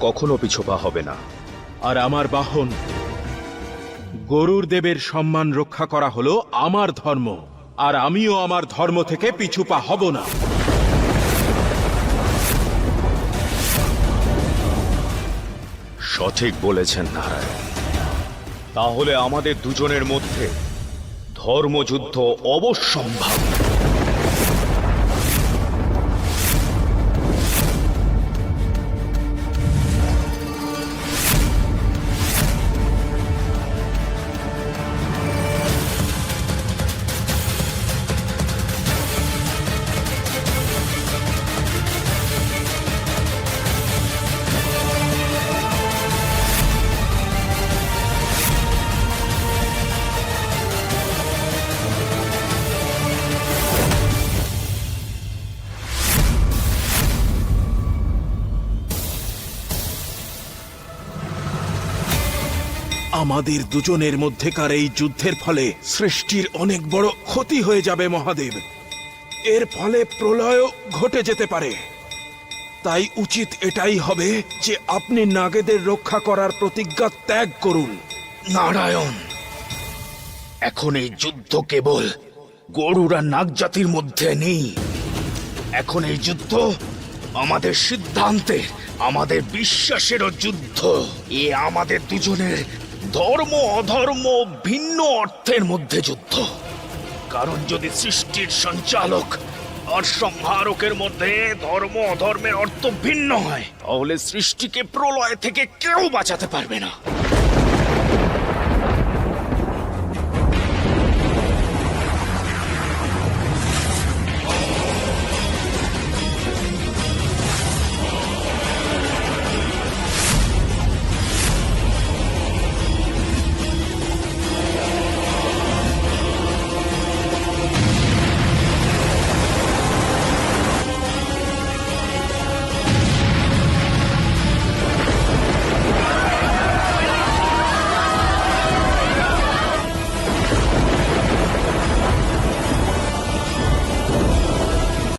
কখনো পিছপা হবে না। আর আমার বাহন, গরুর দেবের সম্মান রক্ষা করা হলো আমার ধর্ম, আর আমিও আমার ধর্ম থেকে পিছুপা হব না। সঠিক বলেছেন নারায়ণ। তাহলে আমাদের দুজনের মধ্যে ধর্মযুদ্ধ অবশ্যম্ভাবী। আমাদের দুজনের মধ্যেকার এই যুদ্ধের ফলে সৃষ্টির অনেক বড় ক্ষতি হয়ে যাবে, মহাদেব। এর ফলে প্রলয়ও ঘটে যেতে পারে। তাই উচিত এটাই হবে যে আপনি নাগেদের রক্ষা করার প্রতিজ্ঞা ত্যাগ করুন। নারায়ণ, এখন এই যুদ্ধ কেবল গরুর নাগ জাতির মধ্যে নেই। এখন এই যুদ্ধ আমাদের সিদ্ধান্তের আমাদের বিশ্বাসেরও যুদ্ধ। এ আমাদের দুজনের ধর্ম অধর্ম ভিন্ন অর্থের মধ্যে যুদ্ধ। কারণ যদি সৃষ্টির সঞ্চালক আর সংহারকের মধ্যে ধর্ম অধর্মের অর্থ ভিন্ন হয়, তাহলে সৃষ্টিকে প্রলয় থেকে কেউ বাঁচাতে পারবে না।